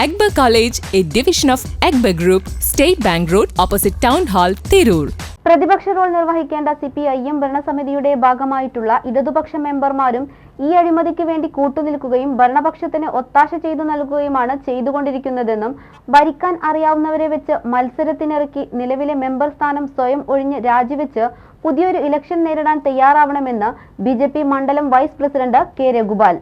Akbar college A division of എഗ്ബ group state bank road opposite town hall Tirur. പ്രതിപക്ഷ role നിർവഹിക്കേണ്ട C P I M ഭരണസമിതിയുടെ ഭാഗമായിട്ടുള്ള ഇടതുപക്ഷ മെമ്പർമാരും ഈ അഴിമതിക്ക് വേണ്ടി കൂട്ടുനിൽക്കുകയും ഭരണപക്ഷത്തിന് ഒത്താശ ചെയ്തു നൽകുകയുമാണ് ചെയ്തുകൊണ്ടിരിക്കുന്നതെന്നും ഭരിക്കാൻ അറിയാവുന്നവരെ വെച്ച് മത്സരത്തിനിറക്കി നിലവിലെ മെമ്പർ സ്ഥാനം സ്വയം ഒഴിഞ്ഞ് രാജിവെച്ച് പുതിയൊരു ഇലക്ഷൻ നേരിടാൻ തയ്യാറാവണമെന്ന് ബി മണ്ഡലം വൈസ് പ്രസിഡന്റ് കെ രഘുപാൽ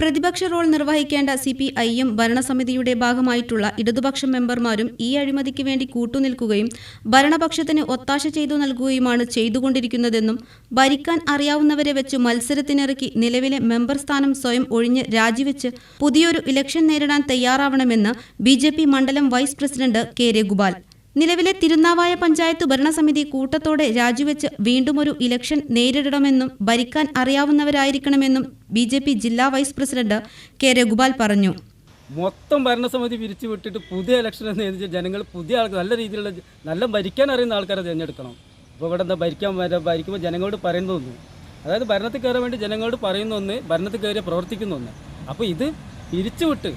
പ്രതിപക്ഷ റോൾ നിർവഹിക്കേണ്ട സി പി ഐയും ഭരണസമിതിയുടെ ഭാഗമായിട്ടുള്ള ഇടതുപക്ഷ മെമ്പർമാരും ഈ അഴിമതിക്ക് വേണ്ടി കൂട്ടുനിൽക്കുകയും ഭരണപക്ഷത്തിന് ഒത്താശ ചെയ്തു നൽകുകയുമാണ് ചെയ്തുകൊണ്ടിരിക്കുന്നതെന്നും ഭരിക്കാൻ അറിയാവുന്നവരെ വെച്ച് മത്സരത്തിനിറക്കി നിലവിലെ മെമ്പർ സ്ഥാനം സ്വയം ഒഴിഞ്ഞ് രാജിവെച്ച് പുതിയൊരു ഇലക്ഷൻ നേരിടാൻ തയ്യാറാവണമെന്ന് ബി മണ്ഡലം വൈസ് പ്രസിഡന്റ് കെ രഘുപാൽ. നിലവിലെ തിരുനാവായ പഞ്ചായത്ത് ഭരണസമിതി കൂട്ടത്തോടെ രാജിവെച്ച് വീണ്ടും ഒരു ഇലക്ഷൻ നേരിടണമെന്നും ഭരിക്കാൻ അറിയാവുന്നവരായിരിക്കണമെന്നും ബി ജെ പി ജില്ലാ വൈസ് പ്രസിഡന്റ് കെ രഘുപാൽ പറഞ്ഞു. മൊത്തം ഭരണസമിതി പിരിച്ചു വിട്ടിട്ട് പുതിയ ഇലക്ഷൻ എന്ന് ജനങ്ങൾ പുതിയ ആൾക്കാർ നല്ല രീതിയിലുള്ള നല്ല ഭരിക്കാൻ അറിയുന്ന ആൾക്കാരെ തിരഞ്ഞെടുക്കണം. ഇപ്പോൾ ഇവിടെ എന്താ ഭരിക്കാൻ ഭരിക്കുമ്പോൾ ജനങ്ങളോട് പറയുന്ന ഒന്ന്. അതായത് ഭരണത്തിൽ കയറാൻ വേണ്ടി ജനങ്ങളോട് പറയുന്ന ഒന്ന് ഭരണത്തിൽ കയറി പ്രവർത്തിക്കുന്ന ഒന്ന്. അപ്പോൾ ഇത് പിരിച്ചു വിട്ട്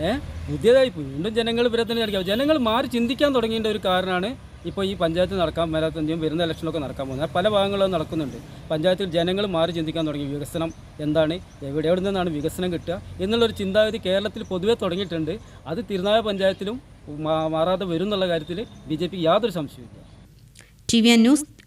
ഏഹ് പുതിയതായി വീണ്ടും ജനങ്ങൾ ഇവരെ തന്നെ അടിക്കാം ജനങ്ങൾ മാറി ചിന്തിക്കാൻ തുടങ്ങിയതിന്റെ ഒരു കാരണമാണ് ഇപ്പോൾ ഈ പഞ്ചായത്ത് നടക്കാൻ മേലാത്തഞ്ചും വരുന്ന ഇലക്ഷനൊക്കെ നടക്കാൻ പോകുന്നത്. പല ഭാഗങ്ങളും നടക്കുന്നുണ്ട്. പഞ്ചായത്തിൽ ജനങ്ങൾ മാറി ചിന്തിക്കാൻ തുടങ്ങി. വികസനം എന്താണ്? എവിടെ എവിടെ നിന്നാണ് വികസനം കിട്ടുക എന്നുള്ളൊരു ചിന്താഗതി കേരളത്തിൽ പൊതുവേ തുടങ്ങിയിട്ടുണ്ട്. അത് തിരുനായ പഞ്ചായത്തിലും മാറാതെ വരും എന്നുള്ള കാര്യത്തിൽ ബി ജെ യാതൊരു സംശയമില്ല ടി വി ന്യൂസ്